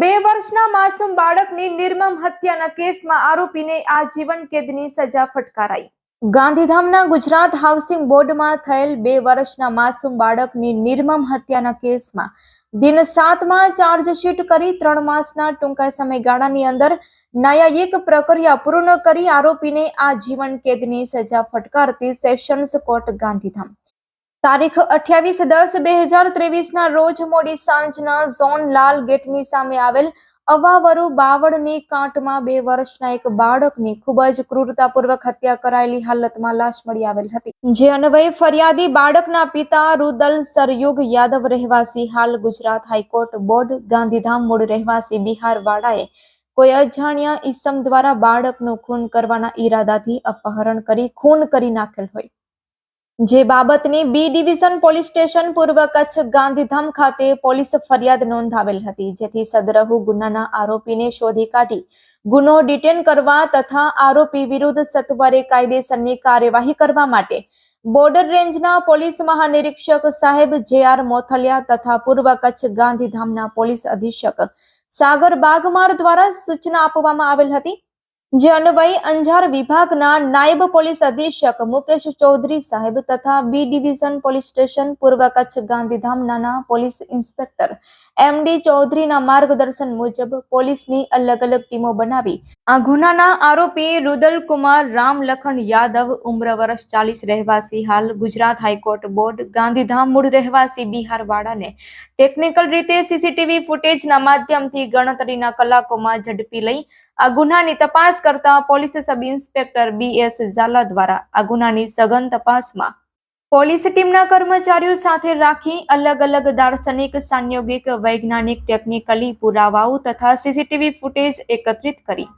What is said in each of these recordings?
બે વર્ષના માસૂમ બાળકની નિર્મમ હત્યાના કેસમાં આરોપીને આજીવન કેદની સજા ફટકારાઈ. ગાંધીધામના ગુજરાત હાઉસિંગ બોર્ડમાં થયેલ બે વર્ષના માસૂમ બાળકની નિર્મમ હત્યાના કેસમાં દિન સાતમાં ચાર્જશીટ કરી ત્રણ માસના ટૂંકા સમયગાળાની અંદર ન્યાયિક પ્રક્રિયા પૂર્ણ કરી આરોપીને આજીવન કેદની સજા ફટકારતી સેશન્સ કોર્ટ ગાંધીધામ. તારીખ અઠ્યાવીસ દસ બે હજાર ત્રેવીસના રોજ મોડી સાંજના ઝોન લાલ ગેટની સામે આવેલ અવાવરુ બાવળની કાંટમાં બે વર્ષના એક બાળકની ખૂબ જ ક્રૂરતાપૂર્વક હત્યા કરાયેલી હાલતમાં લાશ મળી આવેલ હતી. જે અન્વયે ફરિયાદી બાળકના પિતા રુદલ સરયુગ યાદવ રહેવાસી, હાલ ગુજરાત હાઈકોર્ટ બોર્ડ, ગાંધીધામ મૂળ રહેવાસી બિહાર વાડાએ કોઈ અજાણ્યા ઈસમ દ્વારા બાળકનું ખૂન કરવાના ઈરાદાથી અપહરણ કરી, ખૂન કરી નાખેલ હોય. જે બાબતની બી ડિવિઝન પોલીસ સ્ટેશન પૂર્વ કચ્છ ગાંધીધામ ખાતે પોલીસ ફરિયાદ નોંધાવેલ હતી, જેથી સદરહુ ગુનાના આરોપીને શોધી કાઢી, ગુનો ડિટેન કરવા તથા આરોપી વિરુદ્ધ સત્વરે કાયદેસરની કાર્યવાહી કરવા માટે બોર્ડર રેન્જના પોલીસ મહાનિરીક્ષક સાહેબ જે આર મોથલિયા તથા પૂર્વ કચ્છ ગાંધીધામના પોલીસ અધિક્ષક સાગર બાગમાર દ્વારા સૂચના આપવામાં આવેલ હતી. જે અન્વયે અંજાર વિભાગના નાયબ પોલીસ અધિક્ષક મુકેશ ચૌધરી સાહેબ તથા બી ડિવિઝન પોલીસ સ્ટેશન પૂર્વ કચ્છ ગાંધીધામના પોલીસ ઇન્સ્પેક્ટર એમડી ચૌધરીના માર્ગદર્શન મુજબ પોલીસની અલગ અલગ ટીમો બનાવી. આ ગુનાના આરોપી રુદલકુમાર રામ લખન યાદવ ઉમ્ર વર્ષ ચાલીસ રહેવાસી હાલ ગુજરાત હાઈકોર્ટ બોર્ડ ગાંધીધામ મૂળ રહેવાસી બિહાર વાળાને ટેકનિકલ રીતે સીસીટીવી ફૂટેજના માધ્યમથી ગણતરીના કલાકોમાં ઝડપી લઈ આ ગુનાની તપાસ કરતા police sub inspector B S Zala દ્વારા આ ગુનાની સઘન તપાસમાં પોલીસ ટીમના કર્મચારીઓ સાથે રાખી અલગ અલગ દાર્શનિક, સાંયોગિક, વૈજ્ઞાનિક, ટેકનિકલી પુરાવાઓ તથા સીસીટીવી ફૂટેજ એકત્રિત કરી.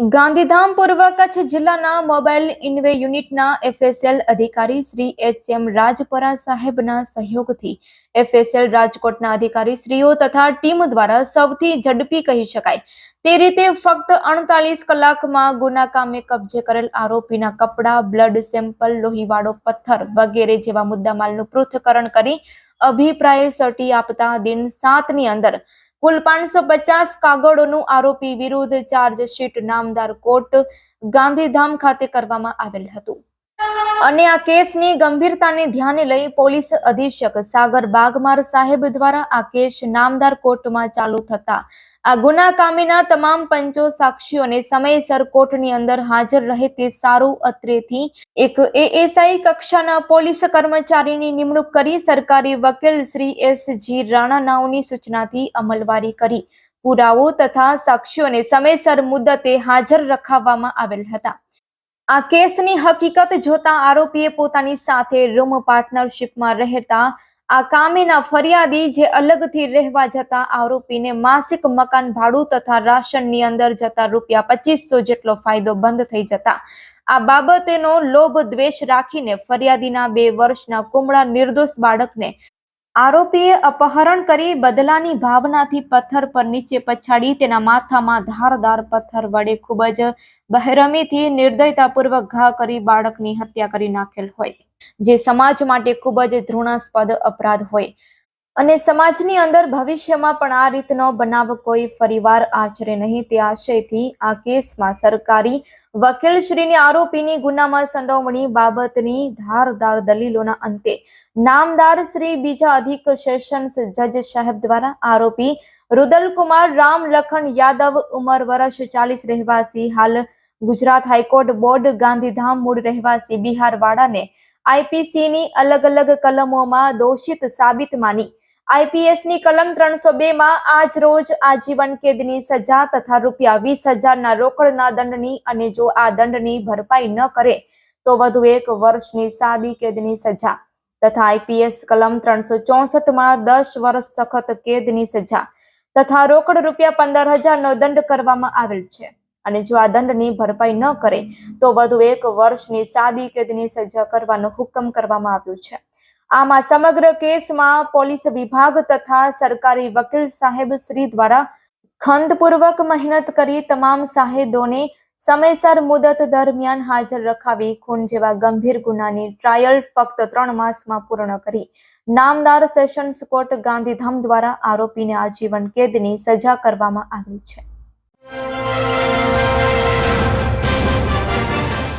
ગાંધીધામ પૂર્વ કચ્છ જિલ્લાના મોબાઈલ ઇન્વે યુનિટના એફએસએલ અધિકારી શ્રી એચ એમ રાજપરા સાહેબના સહયોગથી એફએસએલ રાજકોટના અધિકારી શ્રીઓ તથા ટીમ દ્વારા સૌથી ઝડપી કહી શકાય. તે રીતે ફક્ત અડતાલીસ કલાકમાં ગુના કામે કબજે કરેલ આરોપીના કપડાં, બ્લડ સેમ્પલ, લોહીવાળો પથ્થર વગેરે જેવા મુદ્દામાલનું પૃથ્થકરણ કરી અભિપ્રાય સર્ટી આપતા દિન સાતની અંદર કુલ પાંચસો પચાસ કાગળોનું આરોપી વિરુદ્ધ ચાર્જશીટ નામદાર કોર્ટ ગાંધીધામ ખાતે કરવામાં આવેલ હતું. અને આ કેસની ગંભીરતાને ધ્યાને લઈ પોલીસ અધિક્ષક સાગર બાગમાર સાહેબ દ્વારા આ કેસ નામદાર કોર્ટમાં ચાલુ થતા. આ ગુના કામીના તમામ પંચો સાક્ષીઓને સમયસર કોર્ટની અંદર હાજર રહે તે સારું અત્રેથી. એક એએસઆઈ કક્ષાના પોલીસ કર્મચારીની નિમણૂક કરી સરકારી વકીલ શ્રી એસ જી રાણાનાઓની સૂચનાથી અમલવારી કરી. પુરાવો તથા સાક્ષીઓને સમયસર મુદ્દતે હાજર રખાવવામાં આવેલ હતા. આ કેસની હકીકત જોતા આરોપીએ પોતાની સાથે રૂમ પાર્ટનરશિપમાં રહેતા આ કામેના ફરિયાદી જે અલગથી રહેવા જતા આરોપીને માસિક મકાન ભાડું તથા રાશનની અંદર જતા રૂપિયા પચીસો જેટલો ફાયદો બંધ થઈ જતા. આ બાબતેનો લોભ દ્વેષ રાખીને ફરિયાદીના બે વર્ષના કુમળા નિર્દોષ બાળકને આરોપીએ અપહરણ કરી બદલાની ભાવનાથી પથ્થર પર નીચે પછાડી તેના માથામાં ધારદાર પથ્થર વડે ખૂબ જ બહેરમીથી નિર્દયતાપૂર્વક ઘા કરી બાળકની હત્યા કરી નાખેલ હોય. જે સમાજ માટે ખૂબ જ ધૃણાસ્પદ અપરાધ હોય. અને સમાજની અંદર ભવિષ્યમાં પણ આ રીતનો બનાવ કોઈ ફરીવાર આચરે નહીં. તે આશયથી આ કેસમાં સરકારી વકીલશ્રીની આરોપીની ગુનામાં સંડોવણી બાબતની ધારદાર દલીલોના અંતે નામદાર શ્રી બીજા અધિક સેશન્સ જજ સાહેબ દ્વારા આરોપી રુદલકુમાર રામ લખન યાદવ ઉંમર વર્ષ ચાલીસ રહેવાસી, હાલ ગુજરાત હાઈકોર્ટ બોર્ડ ગાંધીધામ મૂળ રહેવાસી બિહાર વાળાને આઈપીસીની અલગ અલગ કલમોમાં દોષિત સાબિત માની આઈપીએસની કલમ ત્રણસો બે માં આજ રોજ આજીવન કેદની સજા તથા રૂપિયા વીસ હજારના રોકડના દંડની અને જો આ દંડની ભરપાઈ ન કરે, તો વધુ એક વર્ષની સાદી કેદની સજા. તથા આઈપીએસ કલમ ત્રણસો ચોસઠમાં દસ વર્ષ સખત કેદની સજા તથા રોકડ રૂપિયા પંદર હજારનો દંડ કરવામાં આવેલ છે. અને જો આ દંડની ભરપાઈ ન કરે, તો વધુ એક વર્ષની સાદી કેદની સજા કરવાનો હુકમ કરવામાં આવ્યો છે. આમાં સમગ્ર કેસમાં પોલીસ વિભાગ તથા સરકારી વકીલ સાહેબ શ્રી દ્વારા ખંતપૂર્વક મહેનત કરી તમામ સાહેદોને સમયસર મુદત દરમિયાન હાજર રખાવી, ખૂન જેવા ગંભીર ગુનાની ટ્રાયલ ફક્ત ત્રણ માસમાં પૂર્ણ કરી. નામદાર સેશન્સ કોર્ટ ગાંધીધામ દ્વારા આરોપીને આજીવન કેદની સજા કરવામાં આવી છે.